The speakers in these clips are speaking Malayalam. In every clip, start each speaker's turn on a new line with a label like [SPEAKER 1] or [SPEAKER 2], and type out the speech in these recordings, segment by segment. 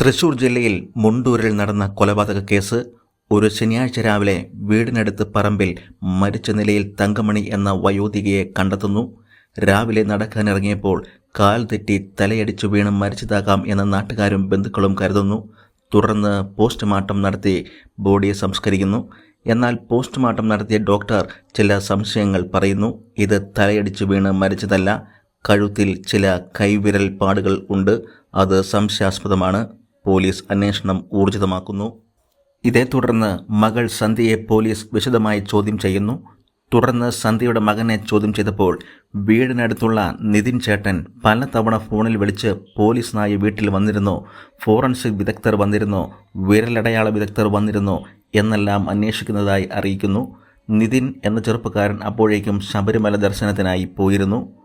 [SPEAKER 1] തൃശൂർ ജില്ലയിൽ മുണ്ടൂരിൽ നടന്ന കൊലപാതക കേസ് ഒരു ശനിയാഴ്ച രാവിലെ വീടിനടുത്ത് പറമ്പിൽ മരിച്ച നിലയിൽ തങ്കമണി എന്ന വയോധികയെ കണ്ടെത്തുന്നു. രാവിലെ നടക്കാനിറങ്ങിയപ്പോൾ കാൽ തെറ്റി തലയടിച്ചു വീണ് മരിച്ചതാകാം എന്ന് നാട്ടുകാരും ബന്ധുക്കളും കരുതുന്നു. തുടർന്ന് പോസ്റ്റ്മോർട്ടം നടത്തി ബോഡി സംസ്കരിക്കുന്നു. എന്നാൽ പോസ്റ്റ്മോർട്ടം നടത്തിയ ഡോക്ടർ ചില സംശയങ്ങൾ പറയുന്നു. ഇത് തലയടിച്ചു വീണ് മരിച്ചതല്ല. കഴുത്തിൽ ചില കൈവിരൽ പാടുകൾ ഉണ്ട്. അത് സംശയാസ്പദമാണ്. പോലീസ് അന്വേഷണം ഊർജിതമാക്കുന്നു. ഇതേ തുടർന്ന് മകൾ സന്ധ്യയെ പോലീസ് വിശദമായി ചോദ്യം ചെയ്യുന്നു. തുടർന്ന് സന്ധ്യയുടെ മകനെ ചോദ്യം ചെയ്തപ്പോൾ വീടിനടുത്തുള്ള നിതിൻ ചേട്ടൻ പലതവണ ഫോണിൽ വിളിച്ച് പോലീസ് നായ വീട്ടിൽ വന്നിരുന്നു. ഫോറൻസിക് വിദഗ്ധർ വന്നിരുന്നു. വിരലടയാള വിദഗ്ധർ വന്നിരുന്നു എന്നെല്ലാം അന്വേഷിക്കുന്നതായി അറിയിക്കുന്നു. നിതിൻ എന്ന ചെറുപ്പക്കാരൻ അപ്പോഴേക്കും ശബരിമല ദർശനത്തിനായി പോയിരുന്നു.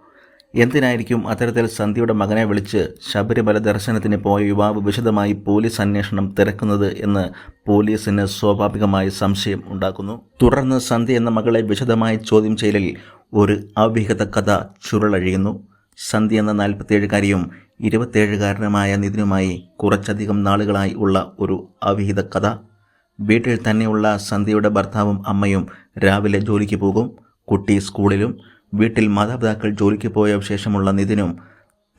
[SPEAKER 1] എന്തിനായിരിക്കും അത്തരത്തിൽ സന്ധ്യയുടെ മകനെ വിളിച്ച് ശബരിമല ദർശനത്തിന് പോയ യുവാവ് വിശദമായി പോലീസ് അന്വേഷണം തിരക്കുന്നത് എന്ന് പോലീസിന് സ്വാഭാവികമായി സംശയം ഉണ്ടാക്കുന്നു. തുടർന്ന് സന്ധ്യ എന്ന മകളെ വിശദമായി ചോദ്യം ചെയ്യലിൽ ഒരു അവിഹിത കഥ ചുരുളഴിയുന്നു. സന്ധ്യ എന്ന നാൽപ്പത്തിയേഴുകാരിയും ഇരുപത്തിയേഴുകാരനുമായ നിതിനുമായി കുറച്ചധികം നാളുകളായി ഉള്ള ഒരു അവിഹിത കഥ. വീട്ടിൽ തന്നെയുള്ള സന്ധ്യയുടെ ഭർത്താവും അമ്മയും രാവിലെ ജോലിക്ക് പോകും. കുട്ടി സ്കൂളിലും വീട്ടിൽ മാതാപിതാക്കൾ ജോലിക്ക് പോയ ശേഷമുള്ള നിതിനും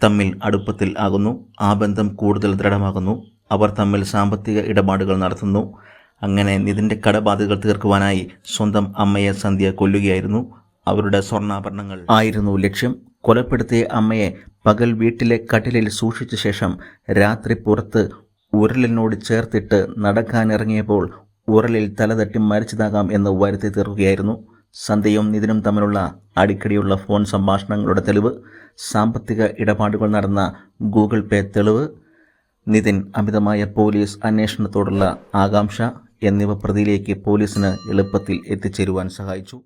[SPEAKER 1] തമ്മിൽ അടുപ്പത്തിൽ ആകുന്നു. ആ ബന്ധം കൂടുതൽ ദൃഢമാകുന്നു. അവർ തമ്മിൽ സാമ്പത്തിക ഇടപാടുകൾ നടത്തുന്നു. അങ്ങനെ നിതിന്റെ കടബാധകൾ തീർക്കുവാനായി സ്വന്തം അമ്മയെ സന്ധ്യ കൊല്ലുകയായിരുന്നു. അവരുടെ സ്വർണാഭരണങ്ങൾ ആയിരുന്നു ലക്ഷ്യം. കൊലപ്പെടുത്തിയ അമ്മയെ പകൽ വീട്ടിലെ കട്ടിലിൽ സൂക്ഷിച്ച ശേഷം രാത്രി പുറത്ത് ഉരലിനോട് ചേർത്തിട്ട് നടക്കാനിറങ്ങിയപ്പോൾ ഉരലിൽ തലതട്ടി മരിച്ചതാകാം എന്ന് വരുത്തി തീർക്കുകയായിരുന്നു. സന്ധ്യയും നിതിനും തമ്മിലുള്ള അടിക്കടിയുള്ള ഫോൺ സംഭാഷണങ്ങളുടെ തെളിവ് സാമ്പത്തിക ഇടപാടുകൾ നടന്ന ഗൂഗിൾ പേ തെളിവ് നിതിൻ അമിതമായ പോലീസ് അന്വേഷണത്തോടുള്ള ആകാംക്ഷ എന്നിവ പ്രതിയിലേക്ക് പോലീസിന് എളുപ്പത്തിൽ എത്തിച്ചേരുവാൻ സഹായിച്ചു.